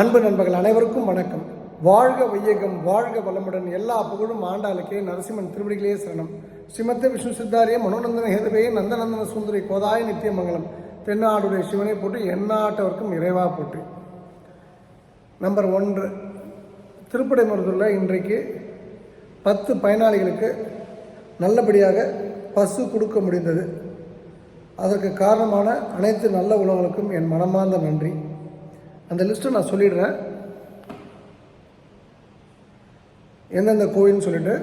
அன்பு நண்பர்கள் அனைவருக்கும் வணக்கம். வாழ்க வையகம் வாழ்க வளமுடன். எல்லா புகழும் ஆண்டாளுக்கே நரசிம்மன் திருவடிகளே சரணம். ஸ்ரீமத்த விஷ்ணு சித்தாரிய மனோநந்தன ஹேதவே நந்தநந்தன சுந்தரி கோதாய நித்தியமங்கலம். தென்னாடுடைய சிவனை போட்டு எந்நாட்டவர்க்கும் இறைவா போட்டு நம்பர் ஒன்று. திருப்படைமருதூரில் இன்றைக்கு பத்து பயனாளிகளுக்கு நல்லபடியாக பசு கொடுக்க முடிந்தது. அதற்கு காரணமான அனைத்து நல்ல உணவுகளுக்கும் என் மனமார்ந்த நன்றி. அந்த லிஸ்ட்டை நான் சொல்லிடுறேன். எந்தெந்த கோயில்னு சொல்லிட்டு.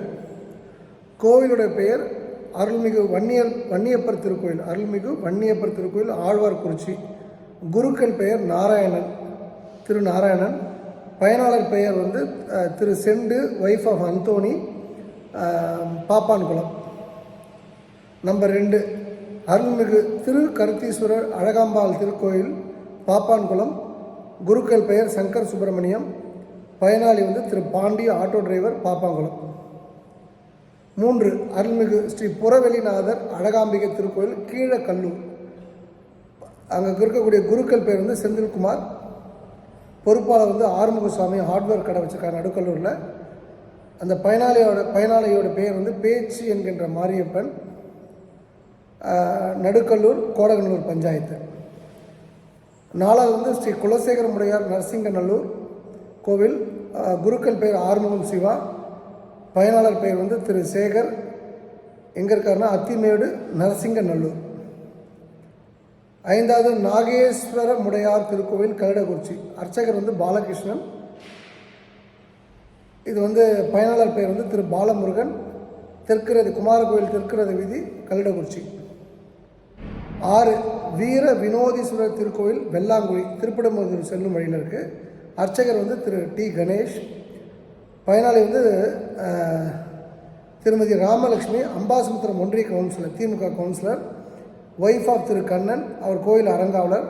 கோவிலுடைய பெயர் அருள்மிகு வன்னியர் வன்னியப்பர் திருக்கோயில். அருள்மிகு வன்னியப்பர் திருக்கோயில் ஆழ்வார்குறிச்சி. குருக்கள் பெயர் நாராயணன் திரு நாராயணன் பயனாளர் பெயர் வந்து திரு cent wife of Anthony Pappankulam. Number ரெண்டு அருள்மிகு திரு கருத்தீஸ்வரர் அழகாம்பாள் திருக்கோயில் பாப்பான்குளம். குருக்கள் பெயர் சங்கர் சுப்பிரமணியம். பயனாளி வந்து திரு பாண்டி ஆட்டோ டிரைவர் பாப்பாங்குளம். மூன்று அருள்மிகு ஸ்ரீ புறவெளிநாதர் அழகாம்பிகை திருக்கோயில் கீழக்கல்லூர். அங்கே இருக்கக்கூடிய குருக்கள் பேர் வந்து செந்தில்குமார். பொறுப்பாளர் வந்து ஆறுமுகசாமி ஹார்ட்வேர் கடை வச்சிருக்காங்க நடுக்கல்லூரில். அந்த பயனாளியோட பயனாளியோட பெயர் வந்து பேச்சு என்கின்ற மாரியப்பன். நடுக்கல்லூர் கோடகனூர் பஞ்சாயத்து. நாலாவது வந்து ஸ்ரீ குலசேகர முடையார் நரசிங்கநல்லூர் கோவில் குருக்கள் பெயர் ஆறுமுகம் சிவா. பயனாளர் பெயர் வந்து திரு சேகர். எங்கே இருக்காருன்னா அத்திமேடு நரசிங்கநல்லூர். ஐந்தாவது நாகேஸ்வர முடையார் திருக்கோவில் கருடகுறிச்சி. அர்ச்சகர் வந்து பாலகிருஷ்ணன். இது வந்து பயனாளர் பெயர் வந்து திரு பாலமுருகன். தெற்கிறது குமாரகோவில் தெற்கிறது வீதி கல்லிடகுறிச்சி ஆறு வீர வினோதீஸ்வரர் திருக்கோவில் வெள்ளாங்குழி திருப்படமூர் செல்லும் வழியில் இருக்குது அர்ச்சகர் வந்து திரு டி கணேஷ். பயனாளி வந்து திருமதி ராமலட்சுமி அம்பாசமுத்திரம் ஒன்றிய councillor DMK councillor wife of திரு கண்ணன் அவர் கோயில் அறங்காவலர்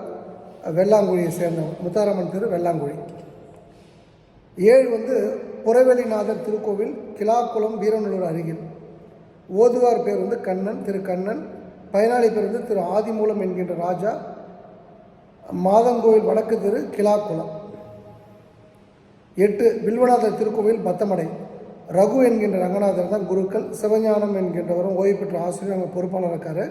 வெள்ளாங்குழியை சேர்ந்தவர் முத்தாரம்மன் திரு வெள்ளாங்குழி. ஏழு வந்து புறவெளிநாதர் திருக்கோவில் கிலாக்குளம் வீரநல்லூர் அருகில். ஓதுவார் பேர் வந்து கண்ணன் திரு கண்ணன். பயனாளி பேர் வந்து திரு ஆதிமூலம் என்கின்ற ராஜா. மாதங்கோவில் வடக்கு திரு கிலாக்குளம் எட்டு வில்வநாதர் திருக்கோவில் பத்தமடை. ரகு என்கின்ற ரங்கநாதர் தான் குருக்கள். சிவஞானம் என்கின்றவரும் ஓய்வு பெற்ற ஆசிரியர் அங்கே பொறுப்பாளர் இருக்கார்.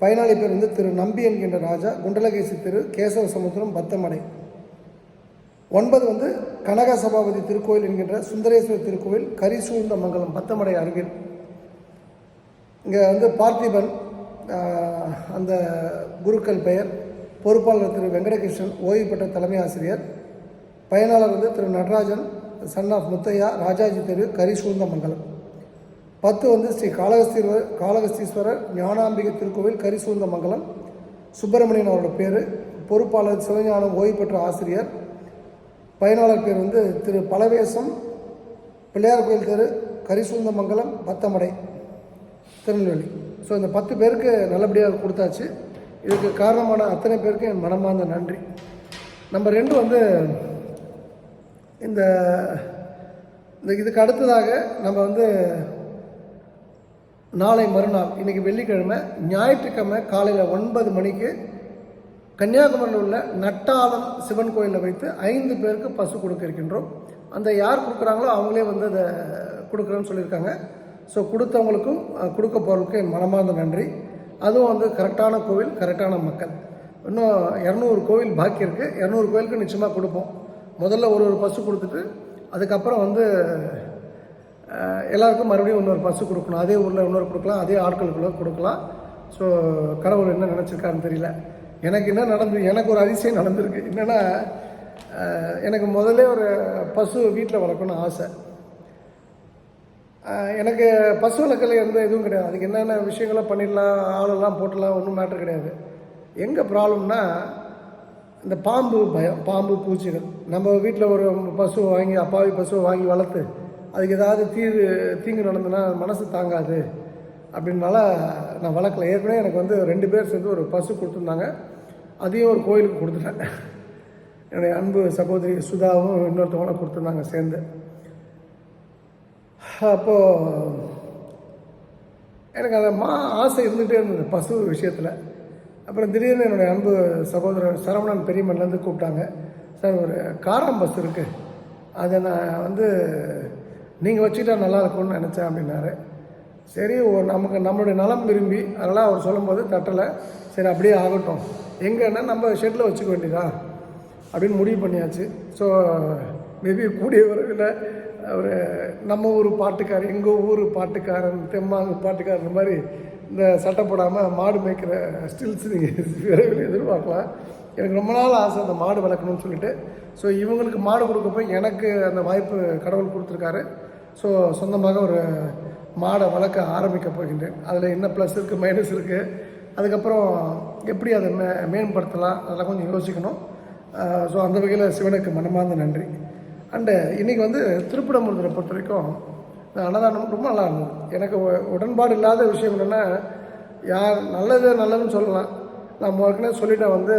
பயனாளி பேர் வந்து திரு நம்பி என்கின்ற ராஜா. குண்டலகேசி திரு கேசவ சமுத்திரம் பத்தமடை. ஒன்பது வந்து கனக சபாபதி திருக்கோயில் என்கின்ற சுந்தரேஸ்வரர் திருக்கோவில் கரிசூழ்ந்த மங்கலம் பத்தமடை அருகில். இங்கே வந்து பார்த்திபன் அந்த குருக்கள் பெயர் பொறுப்பாளர் திரு வெங்கடகிருஷ்ணன் ஓய்வு பெற்ற தலைமை ஆசிரியர். பயனாளர் வந்து திரு நடராஜன் சன் ஆஃப் முத்தையா ராஜாஜி தெரு கரிசூழ்ந்த மங்கலம். பத்து வந்து ஸ்ரீ காளகஸ்தீஸ்வரர் காளகஸ்தீஸ்வரர் ஞானாம்பிகை திருக்கோவில் கரிசூழ்ந்த மங்கலம். சுப்பிரமணியன் அவரோட பேர். பொறுப்பாளர் சிவஞானம் ஓய்வு பெற்ற ஆசிரியர். பயனாளர் பேர் வந்து திரு பலவேசம். பிள்ளையார் கோயில் தெரு கரிசூழ்ந்த மங்கலம் பத்தமடை திருநெல்வேலி. ஸோ இந்த பத்து பேருக்கு நல்லபடியாக கொடுத்தாச்சு. இதுக்கு காரணமான அத்தனை பேருக்கு என் மனமார்ந்த நன்றி. நம்பர் ரெண்டு வந்து இந்த இந்த இதுக்கு அடுத்ததாக நம்ம வந்து நாளை மறுநாள் இன்றைக்கி வெள்ளிக்கிழமை ஞாயிற்றுக்கிழமை காலையில் ஒன்பது மணிக்கு கன்னியாகுமரியில் உள்ள நட்டாளம் சிவன் கோயிலில் வைத்து ஐந்து பேருக்கு பசு கொடுக்க இருக்கின்றோம். அந்த யார் கொடுக்குறாங்களோ அவங்களே வந்து அதை கொடுக்குறேன்னு சொல்லியிருக்காங்க. ஸோ கொடுத்தவங்களுக்கும் கொடுக்க போகிறவங்களுக்கும் என் மனமார்ந்த நன்றி. அதுவும் வந்து கரெக்டான கோவில் கரெக்டான மக்கள். இன்னும் இரநூறு கோவில் பாக்கி இருக்குது இரநூறு கோவிலுக்கு நிச்சயமாக கொடுப்போம். முதல்ல ஒரு ஒரு பசு கொடுத்துட்டு அதுக்கப்புறம் வந்து எல்லாருக்கும் மறுபடியும் இன்னொரு பசு கொடுக்கணும். அதே ஊரில் இன்னொரு கொடுக்கலாம். அதே ஆட்களுக்குள்ள கொடுக்கலாம். ஸோ கடவுள் என்ன நினச்சிருக்காருன்னு தெரியல. எனக்கு என்ன நடந்து எனக்கு ஒரு அதிசயம் நடந்திருக்கு. என்னென்னா எனக்கு முதல்ல ஒரு பசு வீட்டில் வளர்க்கணும்னு ஆசை. எனக்கு பசு வளர்க்கல எந்த இதுவும் கிடையாது. அதுக்கு என்னென்ன விஷயங்களோ பண்ணிடலாம் ஆளெல்லாம் போட்டுடலாம் ஒன்றும் மேட்ரு கிடையாது. எங்கே ப்ராப்ளம்னா இந்த பாம்பு பயம் பாம்பு பூச்சிகள். நம்ம வீட்டில் ஒரு பசு வாங்கி அப்பாவி பசுவை வாங்கி வளர்த்து அதுக்கு ஏதாவது தீங்கு தீங்கு நடந்ததுன்னா மனசு தாங்காது. அப்படின்னால நான் வளர்க்கல. ஏற்கனவே எனக்கு வந்து ரெண்டு பேர் சேர்ந்து ஒரு பசு கொடுத்துருந்தாங்க. அதையும் ஒரு கோயிலுக்கு கொடுத்துட்டேன். என்னுடைய அன்பு சகோதரி சுதாவும் இன்னொருத்தவங்களும் கொடுத்துருந்தாங்க சேர்ந்து. அப்போது எனக்கு அந்த மா ஆசை இருந்துகிட்டே இருந்தது பசு விஷயத்தில். அப்புறம் திடீர்னு என்னுடைய அன்பு சகோதரர் சரவணன் பெரியமன்லேருந்து கூப்பிட்டாங்க. சார் ஒரு காரம் பஸ் இருக்குது அதை நான் வந்து நீங்கள் வச்சுக்கிட்டா நல்லா இருக்கும்னு நினச்சேன் அப்படின்னாரு. சரி ஒரு நமக்கு நம்மளுடைய நலம் விரும்பி அதெல்லாம் அவர் சொல்லும்போது தட்டலை. சரி அப்படியே ஆகட்டும். எங்கன்னா நம்ம ஷெட்டில் வச்சுக்க வேண்டியதா? அப்படின்னு முடிவு பண்ணியாச்சு. ஸோ மேபி கூடிய விரைவில் அவர் நம்ம ஊர் பாட்டுக்காரர் எங்கள் ஊர் பாட்டுக்காரன் பாட்டுக்காரர் இந்த மாதிரி இந்த சட்டை போடாமல் மாடு மேய்க்கிற ஸ்டில்ஸ் நீங்கள் விரைவில் எதிர்பார்க்கலாம். எனக்கு ரொம்ப நாள் ஆசை அந்த மாடு வளர்க்கணும்னு சொல்லிட்டு. ஸோ இவங்களுக்கு மாடு கொடுக்கப்போ எனக்கு அந்த வாய்ப்பு கடவுள் கொடுத்துருக்காரு. ஸோ சொந்தமாக ஒரு மாடை வளர்க்க ஆரம்பிக்க போகின்றேன். அதில் என்ன ப்ளஸ் இருக்குது மைனஸ் இருக்குது அதுக்கப்புறம் எப்படி அதை மே மேம்படுத்தலாம் அதெல்லாம் கொஞ்சம் யோசிக்கணும். ஸோ அந்த வகையில் சிவனுக்கு மனமார்ந்த நன்றி. அண்டு இன்றைக்கி வந்து திருப்படமுருதரை பொறுத்த வரைக்கும் இந்த அன்னதானம் ரொம்ப நல்லா இருந்தது. எனக்கு உடன்பாடு இல்லாத விஷயம் என்னென்னா யார் நல்லது நல்லதுன்னு சொல்லலாம். நான் ஏற்கனவே சொல்லிட்டேன் வந்து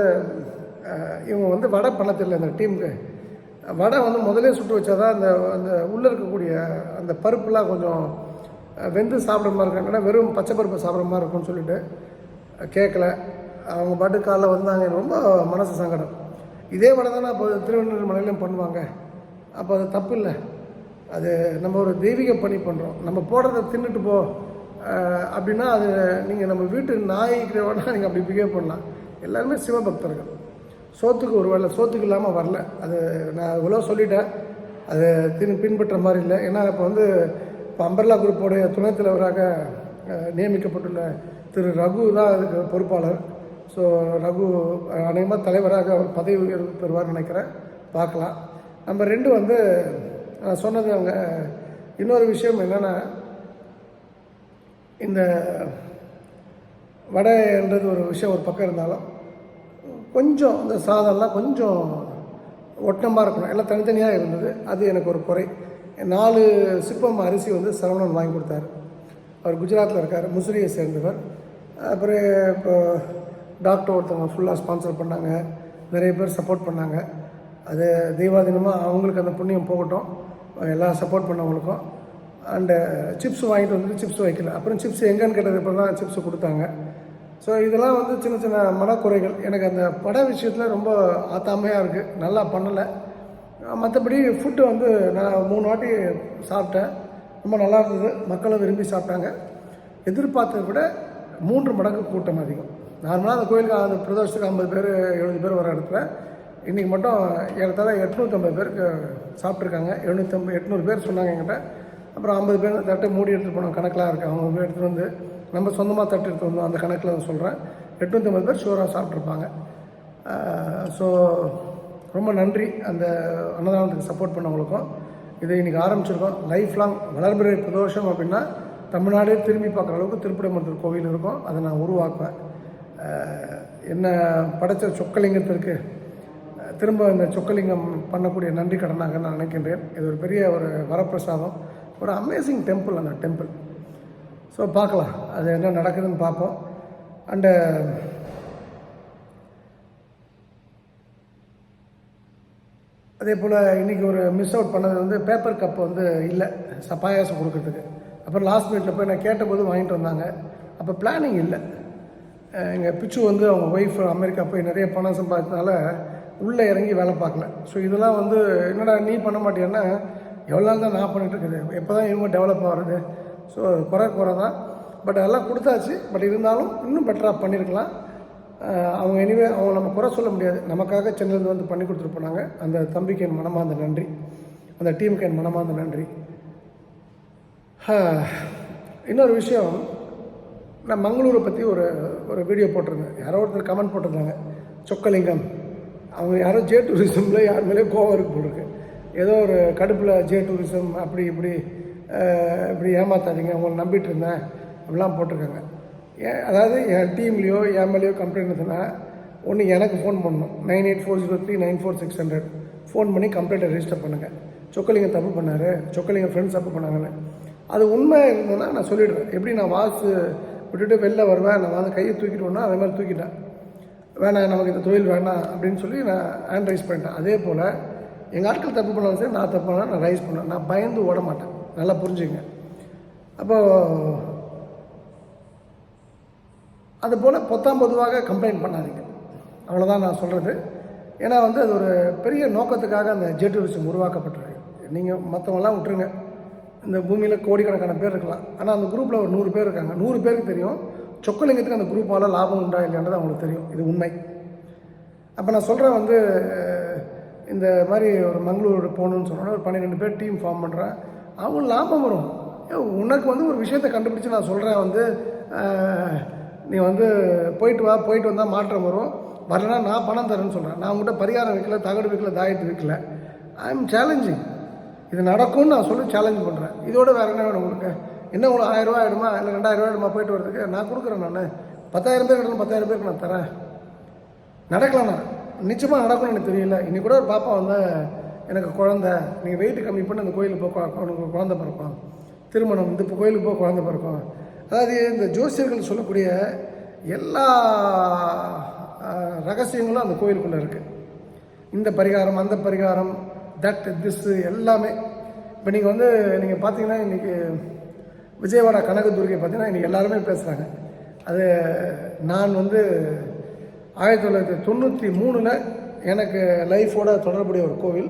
இவங்க வந்து வடை பண்ண தெரியல இந்த டீமுக்கு. வடை வந்து முதலே சுட்டு வச்சாதான் அந்த அந்த உள்ளே இருக்கக்கூடிய அந்த பருப்புலாம் கொஞ்சம் வெந்து சாப்பிட்ற மாதிரி இருக்காங்கன்னா வெறும் பச்சை பருப்பு சாப்பிட்ற மாதிரி இருக்கும்னு சொல்லிட்டு கேட்கல அவங்க பாட்டு காலைல வந்தாங்க. ரொம்ப மனசு சங்கடம். இதே வடை தான் நான் இப்போ திருவண்ணாமலையிலையும் பண்ணுவாங்க. அப்போ அது தப்பு இல்லை அது நம்ம ஒரு தெய்வீக பணி பண்ணுறோம் நம்ம போடுறத தின்னுட்டு போ. அப்படின்னா அது நீங்கள் நம்ம வீட்டு நாய்க்கிற வேணால் நீங்கள் அப்படி பிஹேவ் பண்ணலாம். எல்லாருமே சிவபக்தர்கள். சோத்துக்கு ஒரு வேலை சோத்துக்கு இல்லாமல் வரல. அது நான் இவ்வளோ சொல்லிட்டேன். அது தின் பின்பற்ற மாதிரி இல்லை. ஏன்னா இப்போ வந்து இப்போ அம்பர்லா குரூப்போடைய துணைத் தலைவராக நியமிக்கப்பட்டுள்ள திரு ரகு தான் அதுக்கு பொறுப்பாளர். ஸோ ரகு அநேகமாக தலைவராக அவர் பதவி உயர்வு பெறுவார்னு நினைக்கிறேன். பார்க்கலாம். நம்ம ரெண்டு வந்து நான் சொன்னது அவங்க இன்னொரு விஷயம் என்னென்னா இந்த வடைன்றது ஒரு விஷயம் ஒரு பக்கம் இருந்தாலும் கொஞ்சம் இந்த சாதம்லாம் கொஞ்சம் ஒட்டமாக இருக்கணும். எல்லாம் தனித்தனியாக இருந்தது. அது எனக்கு ஒரு குறை. நாலு சிப்பம் அரிசி வந்து சரவணன் வாங்கி கொடுத்தாரு. அவர் குஜராத்தில் இருக்கார். முசிறியை சேர்ந்தவர். அப்புறம் இப்போ டாக்டர் ஒருத்தவங்க ஃபுல்லாக ஸ்பான்சர் பண்ணாங்க. நிறைய பேர் சப்போர்ட் பண்ணாங்க. அது தெய்வாதீனமாக அவங்களுக்கு அந்த புண்ணியம் போகட்டும். எல்லாம் சப்போர்ட் பண்ணவங்களுக்கும். அண்டு சிப்ஸ் வாங்கிட்டு வந்துட்டு சிப்ஸ் வைக்கல. அப்புறம் சிப்ஸ் எங்கேன்னு கேட்டது அப்புறம் தான் சிப்ஸ் கொடுத்தாங்க. ஸோ இதெல்லாம் வந்து சின்ன சின்ன மனக்குறைகள். எனக்கு அந்த பட விஷயத்தில் ரொம்ப ஆத்தாமையாக இருக்குது நல்லா பண்ணலை. மற்றபடி ஃபுட்டு வந்து நான் மூணு வாட்டி சாப்பிட்டேன். ரொம்ப நல்லா இருந்தது. மக்களும் விரும்பி சாப்பிட்டாங்க. எதிர்பார்த்ததை விட மூன்று மடங்கு கூட்டம் அதிகம். நார்மலாக அந்த கோயிலுக்கு அந்த பிரதோஷத்துக்கு ஐம்பது பேர் எழுபது பேர் வர இடத்துல இன்றைக்கி மட்டும் ஏறத்தாழ எட்நூற்றம்பது பேருக்கு சாப்பிட்ருக்காங்க எழுநூற்றம்பது எட்நூறு பேர் சொன்னாங்க என்கிட்ட. அப்புறம் ஐம்பது பேர் தட்டை மூடி எடுத்துகிட்டு போனோம் கணக்கெலாம் இருக்குது அவங்க போய் எடுத்துகிட்டு வந்து நம்ம சொந்தமாக தட்டு எடுத்து வந்தோம். அந்த கணக்கில் நான் சொல்கிறேன் எட்நூற்றம்பது பேர் ஷூராக சாப்பிட்ருப்பாங்க ஸோ ரொம்ப நன்றி அந்த அன்னதானத்துக்கு சப்போர்ட் பண்ணவங்களுக்கும். இதை இன்றைக்கி ஆரம்பிச்சிருக்கோம். லைஃப் லாங் வளர்பிறை பிரதோஷம் அப்படின்னா தமிழ்நாடே திரும்பி பார்க்குற அளவுக்கு திருப்படமருத்தூர் கோவில் இருக்கும். அதை நான் உருவாக்குவேன். என்ன படைச்ச சொக்கலிங்கத்திற்கு திரும்ப இந்த சொக்கலிங்கம் பண்ணக்கூடிய நன்றி கடனாக நான் நினைக்கின்றேன். இது ஒரு பெரிய ஒரு வரப்பிரசாதம். ஒரு அமேசிங் டெம்பிள் அந்த டெம்பிள் ஸோ பார்க்கலாம். அது என்ன நடக்குதுன்னு பார்ப்போம். அண்டு அதே போல் இன்றைக்கி ஒரு மிஸ் அவுட் பண்ணது வந்து பேப்பர் கப் வந்து இல்லை. சப்பாயாசம் கொடுக்கறதுக்கு. அப்புறம் லாஸ்ட் மினிட்ல போய் நான் கேட்டபோது வாங்கிட்டு வந்தாங்க. அப்போ பிளானிங் இல்லை. எங்கள் பிச்சு வந்து அவங்க ஒய்ஃப் அமெரிக்கா போய் நிறைய பணம் சம்பாதிச்சதுனால உள்ளே இறங்கி வேலை பார்க்கல. ஸோ இதெல்லாம் வந்து என்னடா நீ பண்ண மாட்டேன்னா எவ்வளோ நாள் தான் நான் பண்ணிட்டு இருக்குது. எப்போ தான் இவங்க டெவலப் ஆகிறது? ஸோ குறை குறை தான். பட் அதெல்லாம் கொடுத்தாச்சு. பட் இருந்தாலும் இன்னும் பெட்டராக பண்ணியிருக்கலாம் அவங்க எனிவே அவங்க நம்ம குறை சொல்ல முடியாது. நமக்காக சென்னையிலேருந்து வந்து பண்ணி கொடுத்துட்டு போனாங்க. அந்த தம்பிக்கு என் மனமார்ந்த நன்றி. அந்த டீமுக்கு என் மனமார்ந்த நன்றி. இன்னொரு விஷயம் நான் மங்களூரை பற்றி ஒரு ஒரு வீடியோ போட்டிருந்தேன். யாரோ ஒருத்தர் கமெண்ட் போட்டிருந்தாங்க. சொக்கலிங்கம். அவங்க யாரோ ஜே டூரிசமில் யார் மேலேயோ கோவம் இருக்கு போல் இருக்கு. ஏதோ ஒரு கடுப்பில் ஜே டூரிசம் அப்படி இப்படி இப்படி ஏமாத்தாதீங்க உங்களை நம்பிட்டு இருந்தேன் அப்படிலாம் போட்டிருக்காங்க. ஏன் அதாவது என் டீம்லேயோ என் மேலேயோ கம்ப்ளைண்ட் இருந்ததுன்னா ஒன்று எனக்கு ஃபோன் பண்ணணும். Nine eight four zero three nine four six hundred phone பண்ணி கம்ப்ளைண்ட்டை ரெஜிஸ்டர் பண்ணுங்கள் சொக்கலிங்க தப்பு பண்ணார் சொக்கலிங்க ஃப்ரெண்ட்ஸ் தப்பு பண்ணாங்கன்னு. அது உண்மை இருந்ததுன்னா நான் சொல்லிடுவேன். எப்படி நான் வாசு விட்டுட்டு வெளில வருவேன் நான் வந்து கையை தூக்கிடுவேன்னா அதே மாதிரி தூக்கிட்டேன். வேணாம் நமக்கு இந்த தொழில் வேணாம் அப்படின்னு சொல்லி நான் ஹேண்ட் ரைஸ் பண்ணிட்டேன். அதே போல் எங்கள் ஆட்கள் தப்பு பண்ணாலும் சரி நான் தப்பு பண்ணாலும் நான் ரைஸ் பண்ணேன் நான் பயந்து ஓட மாட்டேன். நல்லா புரிஞ்சுங்க அப்போது அது போல் பொத்தாம் பொதுவாக கம்ப்ளைண்ட் பண்ணாதீங்க. அவ்வளோதான் நான் சொல்கிறது ஏன்னா வந்து அது ஒரு பெரிய நோக்கத்துக்காக அந்த ஜெட் டூரிசம் உருவாக்கப்பட்டிருக்கு. நீங்கள் மற்றவங்களாம் விட்டுருங்க. இந்த பூமியில் கோடிக்கணக்கான பேர் இருக்கலாம். ஆனால் அந்த குரூப்பில் ஒரு நூறு பேர் இருக்காங்க. நூறு பேருக்கு தெரியும். சொக்கலிங்கத்துக்கு அந்த குரூப்பால் லாபம் உண்டா இல்லைன்றது அவங்களுக்கு தெரியும். இது உண்மை. அப்போ நான் சொல்கிறேன் வந்து இந்த மாதிரி ஒரு மங்களூர் போகணுன்னு சொன்னோன்னா ஒரு பன்னிரெண்டு பேர் டீம் ஃபார்ம் பண்ணுறேன் அவங்களுக்கு லாபம் வரும். உனக்கு வந்து ஒரு விஷயத்தை கண்டுபிடிச்சு நான் சொல்கிறேன் வந்து நீ வந்து போயிட்டு வா போயிட்டு வந்தால் மாற்றம் வரும். வரலனா நான் பணம் தரேன்னு சொல்கிறேன் நான் உங்கள்கிட்ட பரிகாரம் வைக்கல தகடு வைக்கல தாயத்து வைக்கல. ஐ எம் சேலஞ்சிங் இது நடக்கும்னு நான் சொல்லி சேலஞ்ச் பண்ணுறேன் இதோட வேறு என்ன வேணும் உங்களுக்கு? என்ன உங்களுக்கு ஆயிரம் ரூபா ஆயிடுமா? இல்லை ரெண்டாயிரம் ரூபா ஆயிடுமா போயிட்டு வரதுக்கு நான் கொடுக்குறேன் நான். பத்தாயிரம் பேர் கட்டணும் பத்தாயிரம் பேருக்கு நான் தரேன். நடக்கலாம்ண்ணா. நிச்சயமாக நடக்கும்னு எனக்கு தெரியல. இன்னைக்கு கூட ஒரு பாப்பா வந்து எனக்கு குழந்த. நீங்கள் வெயிட்டு கம்மி பண்ணி அந்த கோயிலுக்கு போ உனக்கு குழந்த பிறக்கும். திருமணம் இந்த கோயிலுக்கு போக குழந்த பிறக்கும். அதாவது இந்த ஜோசியர்கள் சொல்லக்கூடிய எல்லா ரகசியங்களும் அந்த கோயிலுக்குள்ளே இருக்குது இந்த பரிகாரம் அந்த பரிகாரம் தட் திஸ் எல்லாமே. இப்போ நீங்கள் வந்து நீங்கள் பார்த்தீங்கன்னா இன்றைக்கி விஜயவாடா கனகதுர்கை பார்த்தீங்கன்னா இன்றைக்கி எல்லாருமே பேசுகிறாங்க அது நான் வந்து ஆயிரத்தி தொள்ளாயிரத்தி தொண்ணூற்றி மூணில் எனக்கு லைஃபோட தொடர்புடைய ஒரு கோவில்.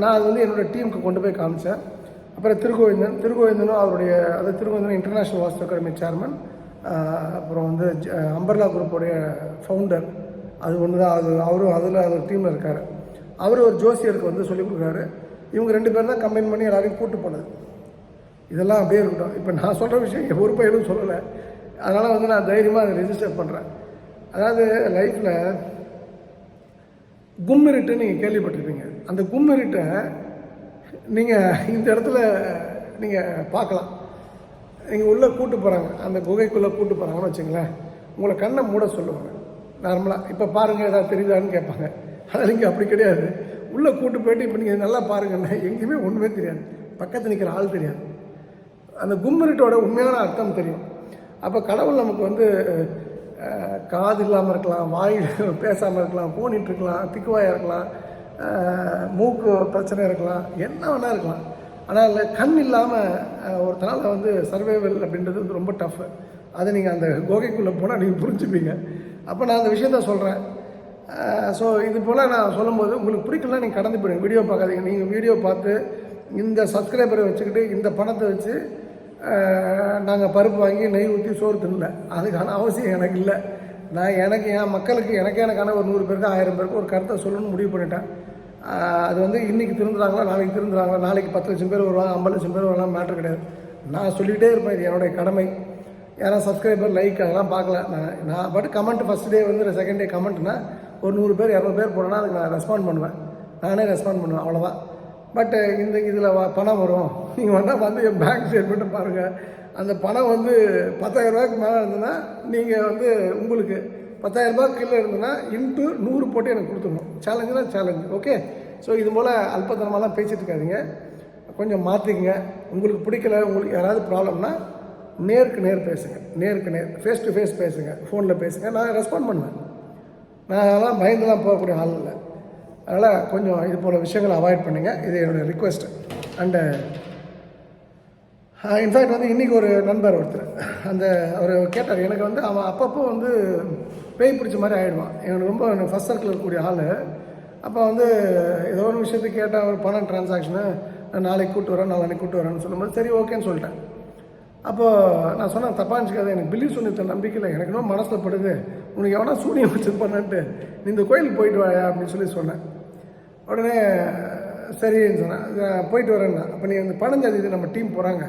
நான் அது வந்து என்னோடய டீமுக்கு கொண்டு போய் காமிச்சேன். அப்புறம் திருகோவிந்தன் திருகோவிந்தனும் அவருடைய அது Thirugovindan international vastu academy chairman அப்புறம் வந்து அம்பர்லா குரூப்புடைய ஃபவுண்டர் அது ஒன்று தான் அது அவரும் அதில் அது டீமில் இருக்கார். அவர் ஒரு ஜோசியருக்கு வந்து சொல்லிக் கொடுக்குறாரு. இவங்க ரெண்டு பேரும் தான் கம்பைன் பண்ணி எல்லாரையும் கூட்டு போனது. இதெல்லாம் அப்படியே இருக்கட்டும். இப்போ நான் சொல்கிற விஷயம் ஒரு பையனும் சொல்லலை. அதனால் வந்து நான் தைரியமாக அதை ரெஜிஸ்டர் பண்ணுறேன் அதாவது லைஃப்பில் கும்மிருட்டு நீங்கள் கேள்விப்பட்டிருப்பீங்க. அந்த கும்மிருட்டை நீங்கள் இந்த இடத்துல நீங்கள் பார்க்கலாம். நீங்கள் உள்ளே கூட்டு போகிறாங்க அந்த குகைக்குள்ளே கூட்டு போகிறாங்கன்னு வச்சுங்களேன். உங்களை கண்ணை மூட சொல்லுவாங்க. நார்மலாக இப்போ பாருங்கள் ஏதாவது தெரியுதான்னு கேட்பாங்க. அதில் இங்கே அப்படி கிடையாது. உள்ளே கூட்டு போயிட்டு இப்போ நீங்கள் நல்லா பாருங்கன்னா எங்கேயுமே ஒன்றுமே தெரியாது. பக்கத்தில் நிற்கிற ஆள் தெரியாது. அந்த கும்மிருட்டோட உண்மையான அர்த்தம் தெரியும். அப்போ கடவுள் நமக்கு வந்து காது இல்லாமல் இருக்கலாம் வாய் பேசாமல் இருக்கலாம் போனிட்டு இருக்கலாம் திக்குவாயாக இருக்கலாம் மூக்கு பிரச்சனை இருக்கலாம் என்ன வேணால் இருக்கலாம். ஆனால் கண் இல்லாமல் ஒருத்தனால் வந்து சர்வைவல் அப்படின்றது வந்து ரொம்ப டஃப்பு அதை நீங்கள் அந்த கோகைக்குள்ளே போனால் நீங்கள் புரிஞ்சுப்பீங்க. அப்போ நான் அந்த விஷயத்த சொல்கிறேன் ஸோ இது போல் நான் சொல்லும்போது உங்களுக்கு பிடிக்கலனா நீங்கள் கடந்து போயிடுங்க. வீடியோ பார்க்காதீங்க. நீங்கள் வீடியோ பார்த்து இந்த சப்ஸ்கிரைபரை வச்சுக்கிட்டு இந்த பணத்தை வச்சு நாங்கள் பருப்பு வாங்கி நெய் ஊற்றி சோறு தின்னல. அதுக்கான அவசியம் எனக்கு இல்லை. நான் எனக்கு என் மக்களுக்கு எனக்கு எனக்கான ஒரு நூறு பேருக்கு ஆயிரம் பேருக்கு ஒரு கருத்தை சொல்லணும்னு முடிவு பண்ணிட்டேன். அது வந்து இன்றைக்கி திருந்துறாங்களா நாளைக்கு திருந்துறாங்களா நாளைக்கு பத்து லட்சம் பேர் வருவாங்க ஐம்பது லட்சம் பேர் வரலாம் மேட்ரு கிடையாது. நான் சொல்லிகிட்டே இருப்பேன் இது என்னுடைய கடமை. யாரா சப்ஸ்கிரைபர் லைக் அதெல்லாம் பார்க்கல. நான் நான் பட் கமெண்ட் ஃபஸ்ட் டே வந்து செகண்ட் டே கமெண்ட்னா ஒரு நூறு பேர் இரநூறு பேர் போனோன்னா அதுக்கு நான் ரெஸ்பாண்ட் பண்ணுவேன். நானே ரெஸ்பாண்ட் பண்ணுவேன் அவ்வளோதான் பட்டு இந்த இதில் பணம் வரும். நீங்கள் வேணால் வந்து என் பேங்க் ஸ்டேட்மெண்ட்டை பாருங்கள் அந்த பணம் வந்து பத்தாயிரம் ரூபாய்க்கு மேலே இருந்ததுன்னா நீங்கள் வந்து உங்களுக்கு பத்தாயிரம் ரூபாய் கீழே இருந்ததுன்னா இன்ட்டு நூறு போட்டு எனக்கு கொடுத்துடணும். சேலஞ்சுனா சேலஞ்சு ஓகே ஸோ இது போல் அல்பத்தனமாலாம் பேசிட்டு இருக்காதிங்க. கொஞ்சம் மாற்றிக்கங்க உங்களுக்கு பிடிக்கல உங்களுக்கு யாராவது ப்ராப்ளம்னா நேருக்கு நேர் பேசுங்க. நேருக்கு நேர் ஃபேஸ் டு ஃபேஸ் பேசுங்க. ஃபோனில் பேசுங்க. நான் ரெஸ்பாண்ட் பண்ணுவேன். நான் அதெல்லாம் பயந்துலாம் போகக்கூடிய ஆள் இல்லை. அதனால் கொஞ்சம் இது போல் விஷயங்களை அவாய்ட் பண்ணுங்கள் இது என்னுடைய ரிக்வெஸ்ட் அண்டு இன்ஃபேக்ட் வந்து இன்றைக்கி ஒரு நண்பர் ஒருத்தர். அந்த அவர் கேட்டார் எனக்கு வந்து அவன் அப்பப்போ வந்து பேய் பிடிச்ச மாதிரி ஆகிடுவான் எனக்கு ரொம்ப எனக்கு ஃபஸ்ட் சர்க்கிள் இருக்கக்கூடிய ஆள். அப்போ வந்து ஏதோ ஒரு விஷயத்துக்கு கேட்டால் ஒரு பணம் டிரான்சாக்ஷனு நாளைக்கு கூட்டு வரேன் நாளைக்கு கூட்டு வரேன்னு சொல்லும்போது சரி ஓகேன்னு சொல்லிட்டேன். அப்போது நான் சொன்னேன் தப்பா எனக்கு பில்லி சொன்னித்த நம்பிக்கையில் எனக்கு இன்னும் மனசில் படுது. உனக்கு எவனா சூனியம் வச்சுருப்பான்ட்டு நீ இந்த கோயிலுக்கு போயிட்டு வாயா? அப்படின்னு சொல்லி சொன்னேன். உடனே சரின்னு சொன்னேன் போயிட்டு வரேன்னா. அப்போ நீ அந்த பனஞ்சாதி நம்ம டீம் போகிறாங்க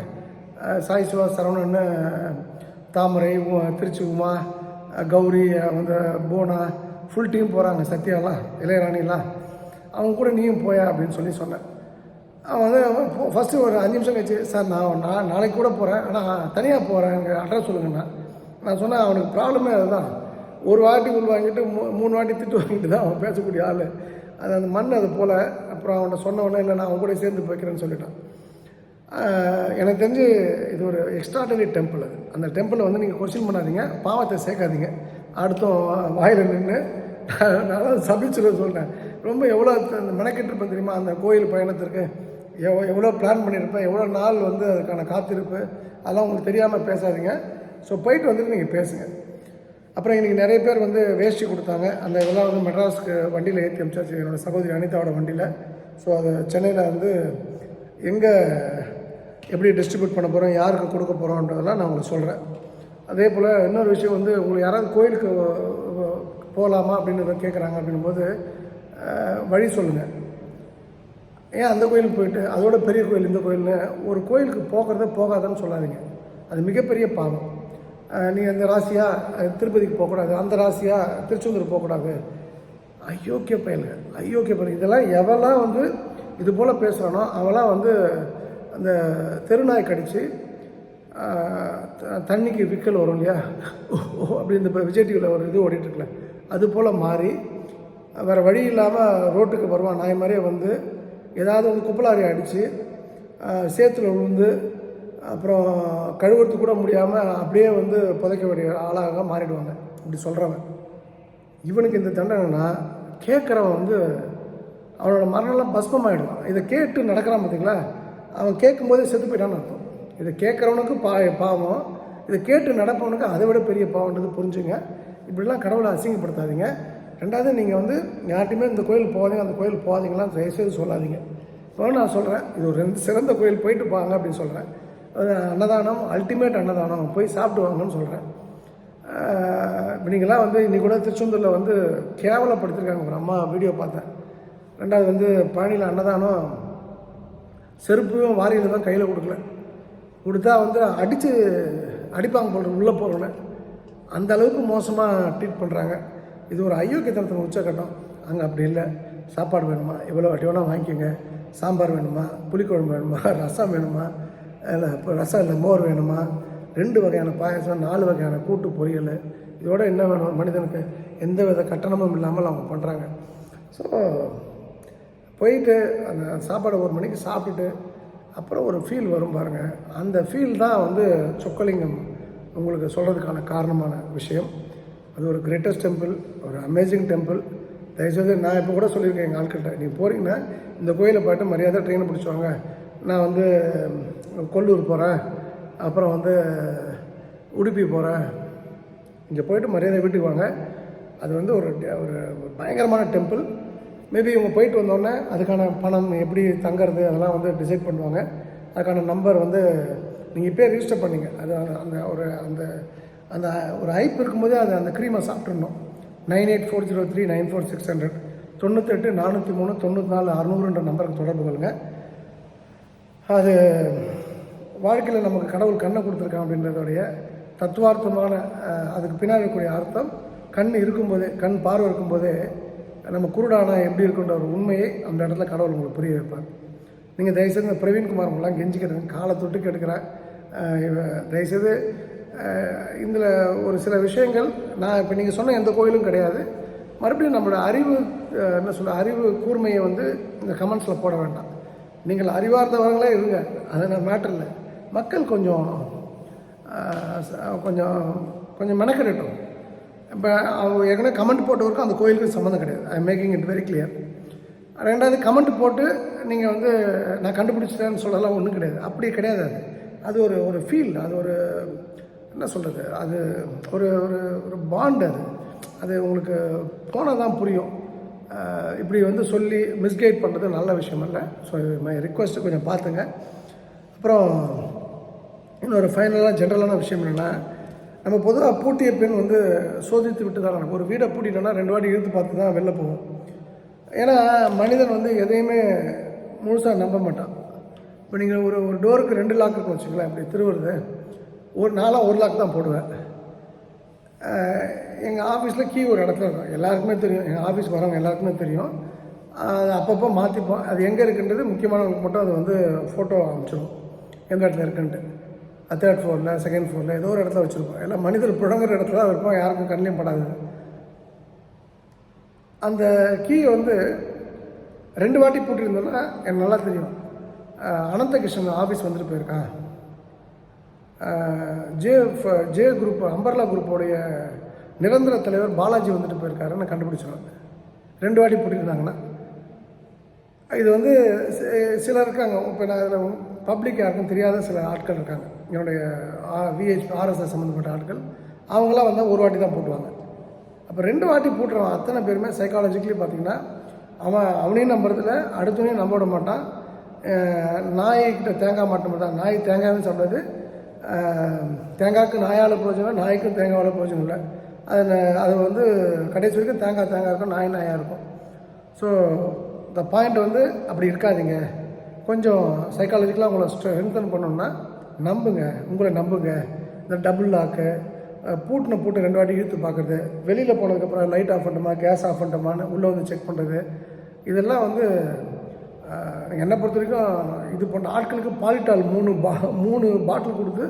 சாய் சிவா சரவணன் தாமரை உ- திருச்சி உமா கௌரி அந்த வந்து போனா ஃபுல் டீம் போகிறாங்க சத்யாலாம் இளையராணிலாம். அவங்க கூட நீயும் போயா அப்படின்னு சொல்லி சொன்னேன். அவன் வந்து ஃபஸ்ட்டு ஒரு அஞ்சு நிமிஷம் கழிச்சு சார் நான் நான் நாளைக்கு கூட போகிறேன் ஆனால் தனியாக போகிறேன் எனக்கு அட்ரஸ் சொல்லுங்கண்ணா. நான் சொன்னேன் அவனுக்கு ப்ராப்ளமே அதுதான். ஒரு வாட்டி உள் வாங்கிட்டு மூ மூணு வாட்டி திட்டு வாங்கிட்டு தான் அவன் பேசக்கூடிய ஆள். அது அந்த மண் அது போல். அப்புறம் அவன்கிட்ட சொன்ன உடனே இல்லை நான் அவன் கூட சேர்ந்து போய்க்கிறேன்னு சொல்லிட்டான். எனக்கு தெரிஞ்சு இது ஒரு எக்ஸ்ட்ராடனரி டெம்பிள் அது. அந்த டெம்பிளை வந்து நீங்கள் கொஸ்டின் பண்ணாதீங்க. பாவத்தை சேர்க்காதீங்க. அடுத்தும் வாயில் நின்று நான் சபிச்சுட சொல்கிறேன் ரொம்ப எவ்வளோ மெனக்கிட்டிருப்பேன் தெரியுமா? அந்த கோயில் பயணத்திற்கு. எவ்வளோ எவ்வளோ பிளான் பண்ணியிருப்பேன். எவ்வளோ நாள் வந்து அதுக்கான காத்திருப்பு? அதெல்லாம் உங்களுக்கு தெரியாமல் பேசாதீங்க. ஸோ போயிட்டு வந்துட்டு நீங்கள் பேசுங்க. அப்புறம் இன்றைக்கி நிறைய பேர் வந்து வேஷ்டி கொடுத்தாங்க. அந்த இதெல்லாம் வந்து மெட்ராஸ்க்கு வண்டியில் ஏற்றி அமிச்சாச்சு. என்னோட சகோதரி அனிதாவோட வண்டியில். ஸோ அது சென்னையில் வந்து எங்கே எப்படி டிஸ்ட்ரிபியூட் பண்ண போகிறோம் யாருக்கு கொடுக்க போகிறோன்றதெல்லாம் நான் உங்களுக்கு சொல்கிறேன் அதே போல் இன்னொரு விஷயம் வந்து உங்களுக்கு யாராவது கோயிலுக்கு போகலாமா அப்படின்னு கேட்குறாங்க அப்படின்னும்போது வழி சொல்லுங்கள் ஏன் அந்த கோயிலுக்கு போயிட்டு அதோட பெரிய கோயில் இந்த கோயில்னு ஒரு கோயிலுக்கு போகிறத போகாதன்னு சொல்லாதீங்க. அது மிகப்பெரிய பாவம். நீ அந்த ராசியா திருப்பதிக்கு போகக்கூடாது. அந்த ராசியா திருச்செந்தூர் போகக்கூடாது. அயோக்கிய பயலுங்க அயோக்கிய பயல் இதெல்லாம் எவெல்லாம் வந்து இது போல் பேசுகிறானோ அவெல்லாம் வந்து அந்த தெருநாய் கடித்து தண்ணிக்கு விக்கல் வரும் இல்லையா? ஓ அப்படி இந்த இப்போ விஜய் டிவியில் ஒரு இது ஓடிட்டுருக்கல அது போல் மாறி வேறு வழி இல்லாமல் ரோட்டுக்கு வருவான். நாய் மாதிரியே வந்து ஏதாவது வந்து குப்பலாரி அடித்து சேத்துல விழுந்து அப்புறம் கழுவுறது கூட முடியாமல் அப்படியே வந்து புதைக்க வேண்டிய ஆளாக மாறிடுவாங்க. இப்படி சொல்கிறவன் இவனுக்கு இந்த தண்டனைனா கேட்குறவன் வந்து அவனோட மரணம்லாம் பஸ்மமாகிடும் இதை கேட்டு நடக்கிறான் பார்த்தீங்களா அவன் கேட்கும்போதே செத்து போயிட்டான்னு அர்த்தம். இதை கேட்குறவனுக்கு பா பாவம். இதை கேட்டு நடப்பவனுக்கு அதை விட பெரிய பாவன்றது புரிஞ்சுங்க. இப்படிலாம் கடவுளை அசிங்கப்படுத்தாதீங்க. ரெண்டாவது நீங்கள் வந்து யார்ட்டையுமே இந்த கோயில் போகாதீங்க. அந்த கோயில் போகாதீங்களாம் தயவுசெய்து சொல்லாதீங்க. இப்போ நான் சொல்கிறேன் இது ஒரு ரெண்டு சிறந்த கோயில் போயிட்டு போங்க அப்படின்னு சொல்கிறேன் அன்னதானம் அல்டிமேட் அன்னதானம். போய் சாப்பிட்டு வாங்கன்னு சொல்கிறேன் நீங்களாம் வந்து இன்றைக்கி கூட திருச்செந்தூரில் வந்து கேவலப்படுத்திருக்காங்க ஒரு அம்மா வீடியோ பார்த்தேன் ரெண்டாவது வந்து பழனியில் அன்னதானம் செருப்பையும் வாரியில் தான் கையில் கொடுக்கல. கொடுத்தா வந்து அடித்து அடிப்பாங்க போடுற உள்ளே போகிறோன்னு அந்த அளவுக்கு மோசமாக ட்ரீட் பண்ணுறாங்க இது ஒரு அயோக்கியத்தனத்தின் உச்சக்கட்டம். அங்கே அப்படி இல்லை. சாப்பாடு வேணுமா? எவ்வளோ வாட்டி வேணால் வாங்கிக்கோங்க. சாம்பார் வேணுமா? புளிக்குழம்பு வேணுமா? ரசம் வேணுமா? இப்போ ரசம் இல்லை மோர் வேணுமா? ரெண்டு வகையான பாயசம் நாலு வகையான கூட்டு பொரியல். இதோட என்ன வேணும் மனிதனுக்கு? எந்த வித கட்டணமும் இல்லாமல் அவங்க பண்ணுறாங்க ஸோ போயிட்டு அந்த சாப்பாடு ஒரு மணிக்கு சாப்பிட்டுட்டு அப்புறம் ஒரு ஃபீல் வரும் பாருங்கள் அந்த ஃபீல் தான் வந்து சொக்கலிங்கம் உங்களுக்கு சொல்கிறதுக்கான காரணமான விஷயம். அது ஒரு கிரேட்டஸ்ட் டெம்பிள் ஒரு அமேசிங் டெம்பிள் தயவுசெய்து நான் இப்போ கூட சொல்லியிருக்கேன் எங்கள் ஆட்கள்கிட்ட நீ போகிறீங்கன்னா இந்த கோயிலை போய்ட்டு மரியாதை ட்ரெயினை பிடிச்சுவாங்க. நான் வந்து கொல்லூர் போகிறேன் அப்புறம் வந்து உடுப்பி போகிறேன் இங்கே போயிட்டு மரியாதை வீட்டுக்கு வாங்க. அது வந்து ஒரு ஒரு பயங்கரமான டெம்பிள். மேபி இவங்க போயிட்டு வந்தோடனே அதுக்கான பணம் எப்படி தங்குறது அதெல்லாம் வந்து டிசைட் பண்ணுவாங்க. அதுக்கான நம்பர் வந்து நீங்கள் இப்போ ரிஜிஸ்டர் பண்ணிங்க. அது அந்த- ஒரு அந்த அந்த ஒரு ஹைப் இருக்கும்போதே அது அந்த க்ரீமை சாப்பிட்ருந்தோம் nine eight four zero three nine four six hundred தொண்ணூத்தெட்டு நானூற்றி மூணு தொண்ணூற்றி நாலு அறநூறுன்ற நம்பருக்கு தொடர்பு கொள்ளுங்கள் அது வாழ்க்கையில் நமக்கு கடவுள் கண்ணை கொடுத்துருக்கான் அப்படின்றதோடைய தத்துவார்த்தமான அதுக்கு பின்னாடி இருக்கக்கூடிய அர்த்தம் கண் இருக்கும்போதே கண் பார்வை இருக்கும்போதே நம்ம குருடானா எப்படி இருக்குன்ற ஒரு உண்மையை அந்த இடத்துல கடவுள் உங்களுக்கு புரிய வைப்பார். நீங்கள் தயவுசெய்து இந்த பிரவீன்குமார் உங்களாம் கெஞ்சிக்கிறேன். காலை தொட்டு கெடுக்கிறேன் தயவுசெய்து இதில் ஒரு சில விஷயங்கள் நான் இப்போ நீங்கள் சொன்ன எந்த கோயிலும் கிடையாது. மறுபடியும் நம்மளோட அறிவு என்ன சொல்ல அறிவு கூர்மையை வந்து இந்த கமெண்ட்ஸில் போட வேண்டாம். நீங்கள் அறிவார்ந்தவர்களே இருங்க. அது நான் மேட்டர் இல்லை. மக்கள் கொஞ்சம் கொஞ்சம் கொஞ்சம் மெனக்கெடட்டும் இப்போ அவங்க ஏற்கனவே கமெண்ட் போட்டவருக்கும் அந்த கோயிலுக்கு சம்மந்தம் கிடையாது. I making it very clear ரெண்டாவது கமெண்ட் போட்டு நீங்கள் வந்து நான் கண்டுபிடிச்சிட்டேன்னு சொல்லலாம் ஒன்றும் கிடையாது. அப்படி கிடையாது அது. அது ஒரு ஒரு ஃபீல் அது ஒரு என்ன சொல்கிறது அது ஒரு ஒரு ஒரு பாண்ட் அது. அது உங்களுக்கு போனால் தான் புரியும். இப்படி வந்து சொல்லி மிஸ்கைட் பண்ணுறது நல்ல விஷயம் இல்லை ஸோ மை ரிக்வஸ்ட்டு கொஞ்சம் பார்த்துங்க. அப்புறம் இன்னொரு ஃபைனலாக ஜென்ரலான விஷயம் என்னென்னா நம்ம பொதுவாக பூட்டிய பெண் வந்து சோதித்து விட்டு தான் ஒரு வீடை பூட்டிட்டோன்னா ரெண்டு வாட்டி இழுத்து பார்த்து தான் வெளில போவோம் ஏன்னா மனிதன் வந்து எதையுமே முழுசாக நம்ப மாட்டான். இப்போ நீங்கள் ஒரு ஒரு டோருக்கு ரெண்டு லாக் இருக்கும் வச்சுங்களேன் இப்படி திருவுறது. ஒரு நாளாக ஒரு லாக் தான் போடுவேன். எங்கள் ஆஃபீஸில் கீ ஒரு இடத்துல இருக்கும். எல்லாருக்குமே தெரியும். எங்கள் ஆஃபீஸ்க்கு வரவங்க எல்லாருக்குமே தெரியும். அது அப்பப்போ மாற்றிப்போம் அது எங்கே இருக்குன்றது முக்கியமானவங்களுக்கு மட்டும் அது வந்து ஃபோட்டோ அனுப்பிச்சிடும் எந்த இடத்துல இருக்குன்ட்டு. தேர்ட் ஃப்ளோரில் செகண்ட் ஃப்ளோரில் ஏதோ ஒரு இடத்துல வச்சுருப்போம். எல்லாம் மனிதர் புழங்குற இடத்துல தான் இருப்போம் யாருக்கும் கண்ணிலையும் படாது. அந்த கீ வந்து ரெண்டு வாட்டி போட்டிருந்தோன்னா எனக்கு நல்லா தெரியும். அனந்தகிருஷ்ணன் ஆஃபீஸ் வந்துட்டு போயிருக்கான் ஜே ஜே குரூப் அம்பர்லா குரூப்போடைய நிரந்தர தலைவர் பாலாஜி வந்துட்டு போயிருக்காருன்னு கண்டுபிடிச்சிருவாங்க ரெண்டு வாட்டி போட்டிருந்தாங்கன்னா. இது வந்து சிலர் இருக்காங்க. இப்போ நான் அதில் பப்ளிக் யாருக்கும் தெரியாத சில ஆட்கள் இருக்காங்க. என்னுடைய விஹெச் ஆர்எஸ்எஸ் சம்மந்தப்பட்ட ஆட்கள் அவங்களாம் வந்து ஒரு வாட்டி தான் போட்டுவாங்க. அப்போ ரெண்டு வாட்டி போட்டுருவான் அத்தனை பேருமே சைக்காலஜிக்கலி பார்த்தீங்கன்னா அவன் அவனையும் நம்புறதில்ல அடுத்தவனையும் நம்ப விட மாட்டான். நாய்கிட்ட தேங்காய் மாட்ட மாட்டான். நாய் தேங்காயும் சாப்பிடாது. தேங்காய்க்கு நாயால் பிரயோஜனம் நாய்க்கும் தேங்காயால் பிரயோஜனம் இல்லை அது அது வந்து கடைசி வரைக்கும் தேங்காய் தேங்காய் இருக்கும் நாய் நாயாக இருக்கும். ஸோ இந்த பாயிண்ட் வந்து அப்படி இருக்காதீங்க. கொஞ்சம் சைக்காலஜிக்கலாக உங்களை ஸ்ட்ரென்தன் பண்ணணும்னா நம்புங்க உங்களை நம்புங்க. இந்த டபுள் லாக்கு பூட்டின பூட்டு ரெண்டு வாட்டி இழுத்து பார்க்குறது வெளியில் போனதுக்கப்புறம் லைட் ஆஃப் பண்ணிட்டோமா கேஸ் ஆஃப் பண்ணிட்டோமான்னு உள்ளே வந்து செக் பண்ணுறது இதெல்லாம் வந்து என்னை பொறுத்த வரைக்கும் இது பண்ண ஆட்களுக்கு பாலிட்டால் மூணு பா மூணு பாட்டில் கொடுத்து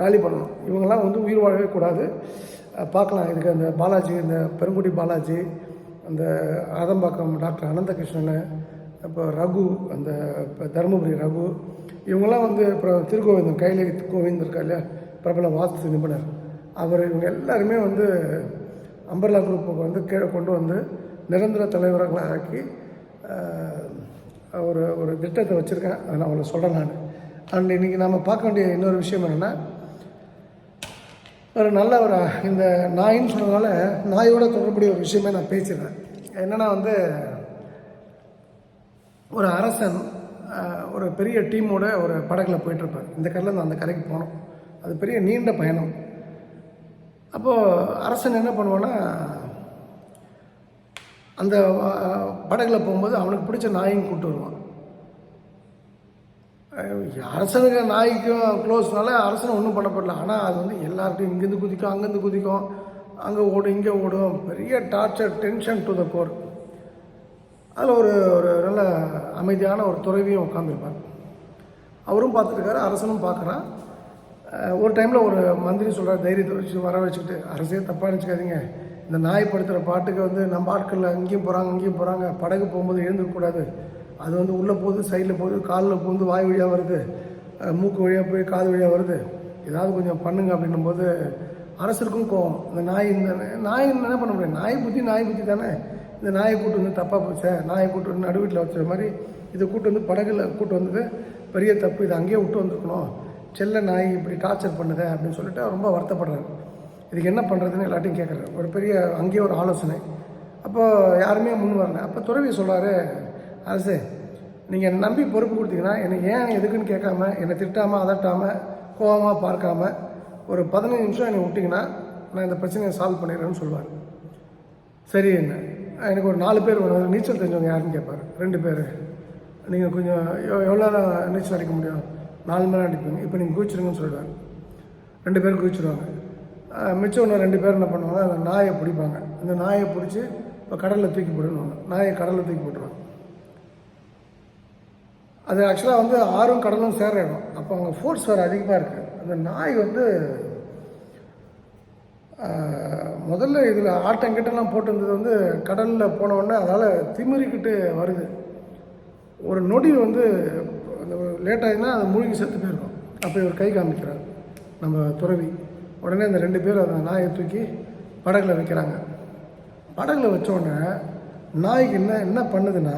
காலி பண்ணணும். இவங்கெல்லாம் வந்து உயிர் வாழவே கூடாது. பார்க்கலாம். இதுக்கு அந்த பாலாஜி இந்த பெருங்குடி பாலாஜி அந்த ஆதம்பாக்கம் டாக்டர் அனந்தகிருஷ்ணன் இப்போ ரகு அந்த இப்போ தருமபுரி ரகு இவங்கெல்லாம் வந்து அப்புறம் திருக்கோவிந்தன் கைலை கோவிந்த் இருக்கா இல்லையா? பிரபல வாஸ்து நிபுணர். அவர் இவங்க எல்லாருமே வந்து அம்பர்லா குரூப்புக்கு வந்து கீழே கொண்டு வந்து நிரந்தர தலைவர்களாக ஆக்கி ஒரு ஒரு திட்டத்தை வச்சுருக்கேன். அதை நான் உங்களுக்கு சொல்கிறேன் நான். அண்ட் இன்றைக்கி நம்ம பார்க்க வேண்டிய இன்னொரு விஷயம் என்னென்னா ஒரு நல்ல ஒரு இந்த நாயின்னு சொன்னதுனால நாயோட தொடர்புடைய ஒரு விஷயமே நான் பேசிடுறேன். என்னென்னா வந்து ஒரு அரசன் ஒரு பெரிய டீமோட ஒரு படகுல போயிட்டுருப்பார். இந்த கரையிலேருந்து அந்த கரைக்கு போனோம். அது பெரிய நீண்ட பயணம். அப்போது அரசன் என்ன பண்ணுவான்னா அந்த படகுல போகும்போது அவனுக்கு பிடிச்ச நாயும் கூப்பிட்டு வருவான். அரசனுக்கு நாய்க்கும் க்ளோஸ்னால அரசனை ஒன்றும் பண்ணப்படல ஆனால் அது வந்து எல்லாருக்கும் இங்கேருந்து குதிக்கும் அங்கேருந்து குதிக்கும் அங்கே ஓடும் இங்கே ஓடும். பெரிய torture tension to the core அதில் ஒரு ஒரு நல்ல அமைதியான ஒரு துறவியும் உட்காந்துருப்பார் அவரும் பார்த்துருக்காரு அரசனும் பார்க்குறான். ஒரு டைமில் ஒரு மந்திரி சொல்கிறார் தைரியத்தை வச்சு வர வச்சுக்கிட்டு அரசே தப்பாக நினச்சிக்காதீங்க. இந்த நாய் படுத்துகிற பாட்டுக்கு வந்து நம்ம ஆட்களில் அங்கேயும் போகிறாங்க அங்கேயும் போகிறாங்க படகு போகும்போது எழுந்துக்கூடாது அது வந்து உள்ளே போகுது சைடில் போகுது காலில் போகுது வாய் வழியாக வருது. மூக்கு வழியாக போய் காது வழியாக வருது. ஏதாவது கொஞ்சம் பண்ணுங்க அப்படின்னும் போது அரசருக்கும் கோவம். இந்த நாய் இந்த நாய் என்ன பண்ண முடியும்? நாய் புத்தி நாய் புத்தி தானே? இந்த நாயை கூட்டு வந்து தப்பாக போச்சே நாயை கூட்டு வந்து நடுவீட்டில் வச்ச மாதிரி இதை கூட்டு வந்து படகுல கூட்டு வந்தது பெரிய தப்பு. இதை அங்கேயே விட்டு வந்திருக்கணும் செல்ல நாய் இப்படி டார்ச்சர் பண்ணுதே அப்படின்னு சொல்லிட்டு ரொம்ப வருத்தப்படுறாரு. இதுக்கு என்ன பண்ணுறதுன்னு எல்லாத்தையும் கேட்குறாரு ஒரு பெரிய அங்கேயே ஒரு ஆலோசனை. அப்போது யாருமே முன் வரல. அப்போ துறவி சொல்கிறாரு அரசு நீங்கள் என்னை நம்பி பொறுப்பு கொடுத்தீங்கன்னா என்னை ஏன் எதுக்குன்னு கேட்காம என்னை திட்டாமல் அதட்டாமல் கோவமாக பார்க்காம ஒரு பதினஞ்சு நிமிஷம் என்னை விட்டிங்கன்னா நான் இந்த பிரச்சனையை சால்வ் பண்ணிடுறேன்னு சொல்லுவார் சரி என்ன? எனக்கு ஒரு நாலு பேர் வேணும் நீச்சல் தெரிஞ்சவங்க யாருன்னு கேட்பார் ரெண்டு பேர். நீங்கள் கொஞ்சம் எவ்வளோ நேரம் நீச்சல் அடிக்க முடியும்? நாலு மணி நேரம் அடிப்பீங்க. இப்போ நீங்கள் குதிச்சிருங்கன்னு சொல்லுவேன் ரெண்டு பேர் குதிச்சிருவாங்க. மிச்சம் இன்னும் ரெண்டு பேர் என்ன பண்ணுவாங்க? அந்த நாயை பிடிப்பாங்க. அந்த நாயை பிடிச்சி இப்போ கடலில் தூக்கி போடுவாங்க நாயை கடலில் தூக்கி போட்டுருவாங்க. அது ஆக்சுவலாக வந்து ஆறும் கடலும் சேர இடம். அப்போ அவங்க ஃபோர்ஸ் வேறு அதிகமாக இருக்குது அந்த நாய் வந்து முதல்ல இதில் ஆட்டங்கிட்டலாம் போட்டிருந்தது வந்து கடலில் போனவுடனே அதால் திமிரிக்கிட்டு வருது. ஒரு நொடி வந்து லேட் ஆகினா அது மூழ்கி செத்து போயிருக்கும் அப்போ இவர் கை காமிக்கிறார். நம்ம துறவி. உடனே அந்த ரெண்டு பேரும் அந்த நாயை தூக்கி படகுல வைக்கிறாங்க. படகுல வச்சோடனே நாய்க்கு என்ன என்ன பண்ணுதுன்னா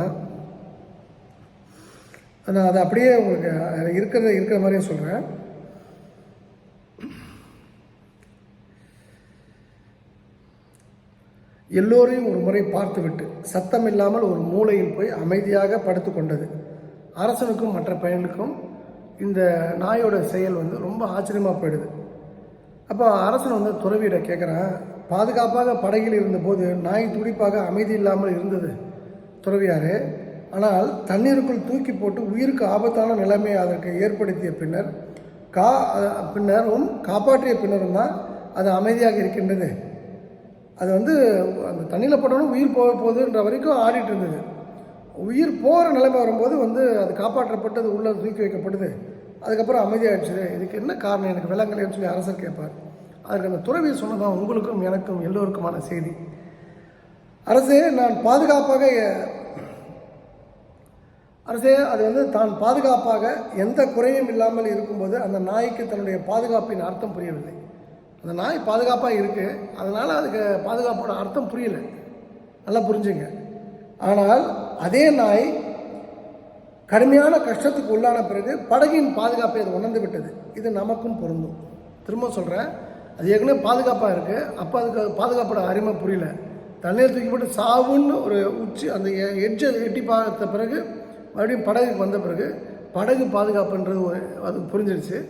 நான் அதை அப்படியே உங்களுக்கு அதில் இருக்கிறத இருக்கிற மாதிரியே சொல்கிறேன் எல்லோரையும் ஒரு முறை பார்த்துவிட்டு சத்தமில்லாமல் ஒரு மூலையில் போய் அமைதியாக படுத்து கொண்டது. அரசனுக்கும் மற்ற பயனுக்கும் இந்த நாயோட செயல் வந்து ரொம்ப ஆச்சரியமாக போயிடுது. அப்போ அரசன் வந்து துறவியிட கேட்குறான் பாதுகாப்பாக படகில் இருந்தபோது நாய் துடிப்பாக அமைதி இல்லாமல் இருந்தது துறவியார். ஆனால் தண்ணீருக்குள் தூக்கி போட்டு உயிருக்கு ஆபத்தான நிலைமையை அதற்கு ஏற்படுத்திய பின்னர் கா பின்னரும் காப்பாற்றிய பின்னரும் தான் அது அமைதியாக இருக்கின்றது. அது வந்து அந்த தண்ணியில் போட்டோன்னா உயிர் போக போகுதுன்ற வரைக்கும் ஆடிட்டு இருந்தது. உயிர் போகிற நிலைமை வரும்போது வந்து அது காப்பாற்றப்பட்டு அது உள்ளே தூக்கி வைக்கப்படுது அதுக்கப்புறம் அமைதியாகிடுச்சு இதுக்கு என்ன காரணம்? எனக்கு விளங்கலைன்னு சொல்லி அரசர் கேட்பார். அதற்கு அந்த துறவி சொன்னதான் உங்களுக்கும் எனக்கும் எல்லோருக்குமான செய்தி. அரசே நான் பாதுகாப்பாக அரசே அது வந்து தான் பாதுகாப்பாக எந்த குறையும் இல்லாமல் இருக்கும்போது அந்த நாய்க்கு தன்னுடைய பாதுகாப்பின் அர்த்தம் புரியவில்லை. அந்த நாய் பாதுகாப்பாக இருக்குது அதனால் அதுக்கு பாதுகாப்போட அர்த்தம் புரியல. நல்லா புரிஞ்சுங்க. ஆனால் அதே நாய் கடுமையான கஷ்டத்துக்கு உள்ளான பிறகு படகின் பாதுகாப்பை அது உணர்ந்து விட்டது. இது நமக்கும் பொருந்தும். திரும்ப சொல்கிறேன் அது ஏற்கனவே பாதுகாப்பாக இருக்குது அப்போ அதுக்கு பாதுகாப்போட அருமை புரியல. தண்ணீர் தூக்கி போட்டு சாவுன்னு ஒரு உச்சி அந்த எட்ஜை எட்டி பார்த்த பிறகு மறுபடியும் படகுக்கு வந்த பிறகு படகு பாதுகாப்புன்றது ஒரு அது புரிஞ்சிருச்சு.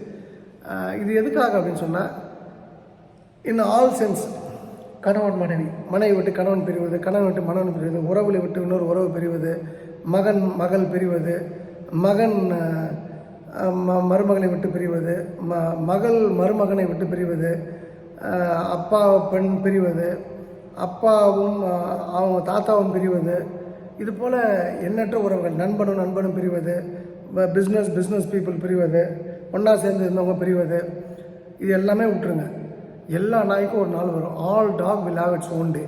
இது எதுக்காக அப்படின்னு சொன்னால் இன் ஆல் சென்ஸ். கணவன் மனைவி. மனைவி விட்டு கணவன் பிரிவது கணவன் விட்டு மனவன் பிரிவது உறவுகளை விட்டு இன்னொரு உறவு பிரிவது மகன் மகள் பிரிவது மகன் ம மருமகனை விட்டு பிரிவது ம மகள் மருமகனை விட்டு பிரிவது அப்பா பெண் பிரிவது அப்பாவும் அவங்க தாத்தாவும் பிரிவது. இது போல் எண்ணற்ற உறவுகள் நண்பனும் நண்பனும் பிரிவது பிஸ்னஸ் பிஸ்னஸ் பீப்புள் பிரிவது ஒன்றா சேர்ந்து இருந்தவங்க பிரிவது. இது எல்லாமே விட்டுருங்க. எல்லா நாய்க்கும் ஒரு நாள் வரும். All dog will have its own day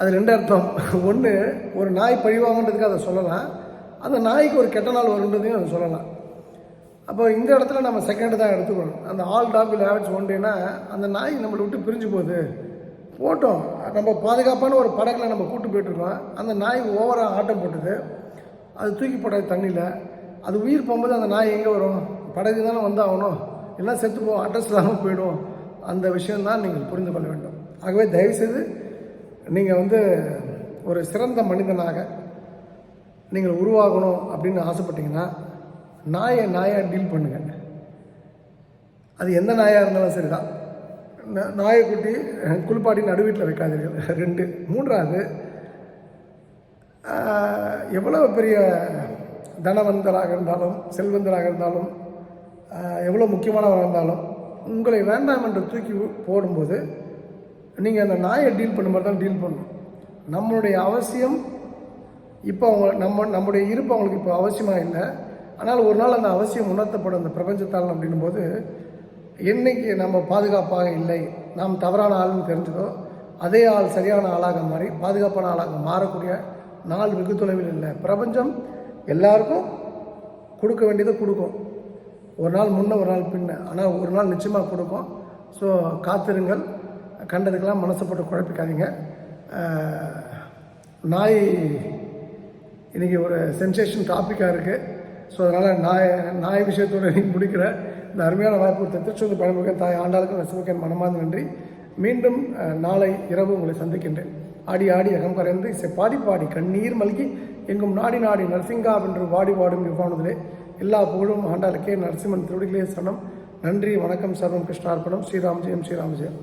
அது ரெண்டு அர்த்தம். ஒன்று ஒரு நாய் பழிவாங்கன்றதுக்கு அதை சொல்லலாம். அந்த நாய்க்கு ஒரு கெட்ட நாள் வருன்றதையும் அதை சொல்லலாம். அப்போ இந்த இடத்துல நம்ம செகண்ட் தான் எடுத்துக்கணும். அந்த all dog will have its own டேனா அந்த நாய் நம்மளை விட்டு பிரிஞ்சு போகுது. போட்டோம். நம்ம பாதுகாப்பான ஒரு படகில் நம்ம கூட்டு போயிட்டுருக்கோம் அந்த நாய் ஓவராக ஆட்டம் போட்டுது. அது தூக்கி போட்டது தண்ணியில். அது உயிர் போகும்போது அந்த நாய் எங்கே வரும்? படகு தானே வந்தாகணும் எல்லாம் செத்து போவோம் அட்ரஸ் இல்லாமல் போயிடும். அந்த விஷயந்தான் நீங்கள் புரிந்து கொள்ள வேண்டும். ஆகவே தயவுசெய்து நீங்கள் வந்து ஒரு சிறந்த மனிதனாக நீங்கள் உருவாகணும் அப்படின்னு ஆசைப்பட்டீங்கன்னா நாயை நாயாக டீல் பண்ணுங்கள் அது எந்த நாயாக இருந்தாலும் சரிதான். நா- நாயக்குட்டி குளிப்பாட்டி நடுவீட்டில் வைக்காதீர்கள். ரெண்டு. மூன்றாவது எவ்வளோ எவ்வளவு பெரிய தனவந்தராக இருந்தாலும் செல்வந்தராக இருந்தாலும் எவ்வளோ முக்கியமானவராக இருந்தாலும் உங்களை வேண்டாம் என்று தூக்கி போடும்போது நீங்கள் அந்த நாயை டீல் பண்ணும்போது தான் டீல் பண்ணணும். நம்மளுடைய அவசியம் இப்போ அவங்க நம்ம நம்முடைய இருப்பு அவங்களுக்கு இப்போ அவசியமாக இல்லை. ஆனால் ஒரு நாள் அந்த அவசியம் உணர்த்தப்படும் அந்த பிரபஞ்சத்தால் அப்படின்னும் போது என்றைக்கு நம்ம பாதுகாப்பாக இல்லை நாம் தவறான ஆள்னு தெரிஞ்சதோ அதே ஆள் சரியான ஆளாக மாறி பாதுகாப்பான ஆளாக மாறக்கூடிய நாள் வெகு தொலைவில் இல்லை. பிரபஞ்சம் எல்லாருக்கும் கொடுக்க வேண்டியதை கொடுக்கும். ஒரு நாள் முன்ன ஒரு நாள் பின்ன. ஆனால் ஒரு நாள் நிச்சயமாக கொடுக்கும். ஸோ காத்திருங்கள். கண்டதுக்கெல்லாம் மனசை போட்டு குழப்பிக்காதீங்க. நாய் இன்றைக்கி ஒரு சென்சேஷன் டாப்பிக்காக இருக்குது ஸோ அதனால் நாய் நாய் விஷயத்தோடு இன்றைக்கி முடிக்கிற இந்த அருமையான வாய்ப்பு கொடுத்த திருச்செந்தூர் பழமுக தாய் ஆண்டாளுக்கும் ரசமுகன் மனமார்ந்த நன்றி. மீண்டும் நாளை இரவு உங்களை சந்திக்கின்றேன். ஆடி ஆடி அகம் கரைந்து இசை பாடி பாடி கண்ணீர் மல்கி எங்கும் நாடி நாடி நரசிங்கா என்று வாடி வாடும் யுவானதிலே எல்லா புகழும் ஆண்டாளுக்கே நரசிம்மன் திருவடிகளே சரணம். நன்றி வணக்கம் சர்வம் கிருஷ்ணார்ப்பணம். ஸ்ரீராம் ஜெயம் ஸ்ரீராம் ஜெயம்.